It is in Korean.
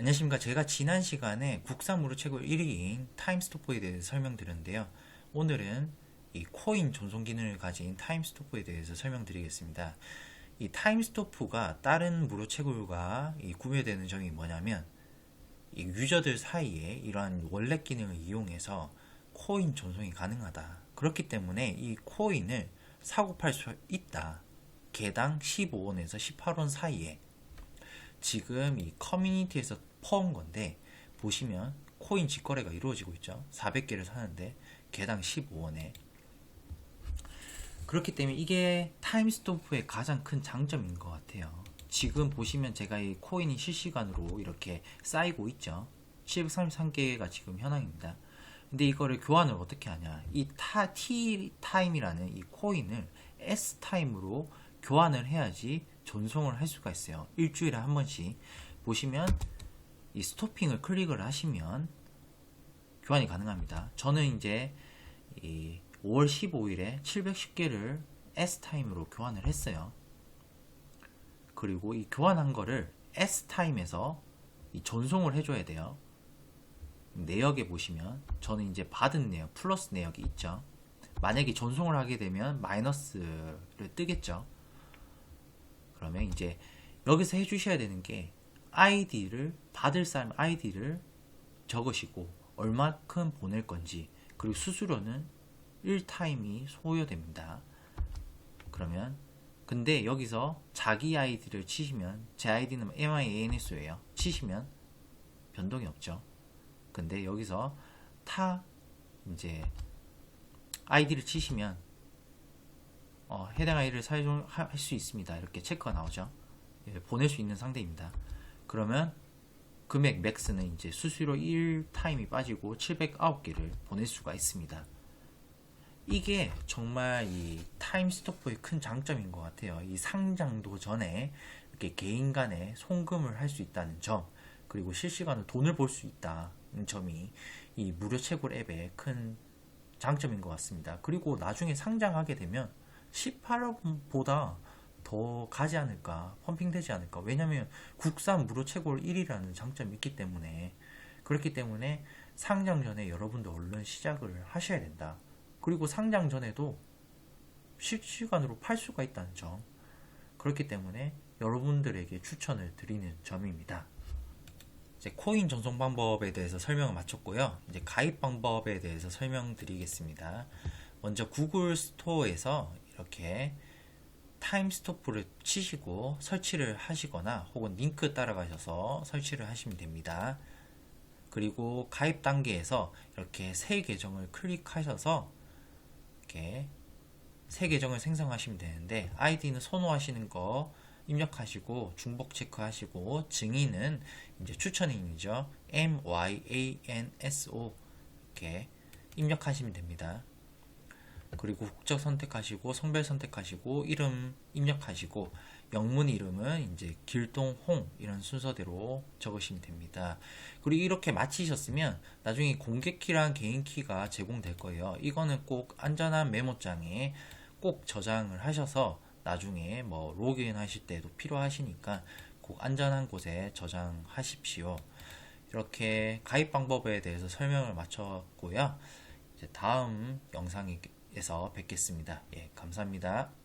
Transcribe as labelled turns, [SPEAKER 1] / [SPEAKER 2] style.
[SPEAKER 1] 안녕하십니까. 제가 지난 시간에 국산 무료 최고 1위인 타임스토퍼에 대해서 설명드렸는데요. 오늘은 이 코인 전송 기능을 가진 타임스토퍼에 대해서 설명드리겠습니다. 이 타임스토프가 다른 무료 채굴과 이 구별되는 점이 뭐냐면 이 유저들 사이에 이러한 원래 기능을 이용해서 코인 전송이 가능하다. 그렇기 때문에 이 코인을 사고 팔 수 있다. 개당 15원에서 18원 사이에 지금 이 커뮤니티에서 퍼온 건데 보시면 코인 직거래가 이루어지고 있죠. 400개를 사는데 개당 15원에 그렇기 때문에 이게 타임스토프의 가장 큰 장점인 것 같아요. 지금 보시면 제가 이 코인이 실시간으로 이렇게 쌓이고 있죠. 733개가 지금 현황입니다. 근데 이거를 교환을 어떻게 하냐? 이 타, T 타임이라는 이 코인을 S 타임으로 교환을 해야지 전송을 할 수가 있어요. 일주일에 한 번씩 보시면 이 스토핑을 클릭을 하시면 교환이 가능합니다. 저는 이제 이 5월 15일에 710개를 S 타임으로 교환을 했어요. 그리고 이 교환한 거를 S 타임에서 이 전송을 해줘야 돼요. 내역에 보시면 저는 이제 받은 내역 플러스 내역이 있죠. 만약에 전송을 하게 되면 마이너스를 뜨겠죠. 그러면 이제 여기서 해주셔야 되는 게 아이디를 받을 사람 아이디를 적으시고 얼마큼 보낼 건지 그리고 수수료는 1타임이 소요됩니다. 그러면 근데 여기서 자기 아이디를 치시면 제 아이디는 MIANS예요. 치시면 변동이 없죠. 근데 여기서 타 이제 아이디를 치시면 어, 해당 아이디를 사용할 수 있습니다. 이렇게 체크가 나오죠. 예, 보낼 수 있는 상태입니다. 그러면 금액 맥스는 이제 수수료 1타임이 빠지고 709개를 보낼 수가 있습니다. 이게 정말 이 타임 스토퍼의 큰 장점인 것 같아요. 이 상장도 전에 이렇게 개인 간에 송금을 할 수 있다는 점, 그리고 실시간으로 돈을 벌수 있다는 점이 이 무료 채굴 앱의 큰 장점인 것 같습니다. 그리고 나중에 상장하게 되면 18원보다 더 가지 않을까, 펌핑되지 않을까. 왜냐면 국산 무료 채굴 1위라는 장점이 있기 때문에 그렇기 때문에 상장 전에 여러분도 얼른 시작을 하셔야 된다. 그리고 상장 전에도 실시간으로 팔 수가 있다는 점. 그렇기 때문에 여러분들에게 추천을 드리는 점입니다. 이제 코인 전송 방법에 대해서 설명을 마쳤고요. 이제 가입 방법에 대해서 설명드리겠습니다. 먼저 구글 스토어에서 이렇게 타임 스토프를 치시고 설치를 하시거나 혹은 링크 따라가셔서 설치를 하시면 됩니다. 그리고 가입 단계에서 이렇게 새 계정을 클릭하셔서 이렇게 새 계정을 생성하시면 되는데 아이디는 선호하시는 거 입력하시고 중복 체크하시고 증인은 이제 추천인이죠. M Y A N S O 이렇게 입력하시면 됩니다. 그리고 국적 선택하시고 성별 선택하시고 이름 입력하시고 영문 이름은 이제 길동홍 이런 순서대로 적으시면 됩니다. 그리고 이렇게 마치셨으면 나중에 공개키랑 개인키가 제공될 거예요. 이거는 꼭 안전한 메모장에 꼭 저장을 하셔서 나중에 뭐 로그인 하실 때도 필요하시니까 꼭 안전한 곳에 저장하십시오. 이렇게 가입 방법에 대해서 설명을 마쳤고요. 이제 다음 영상 에서 뵙겠습니다. 예, 감사합니다.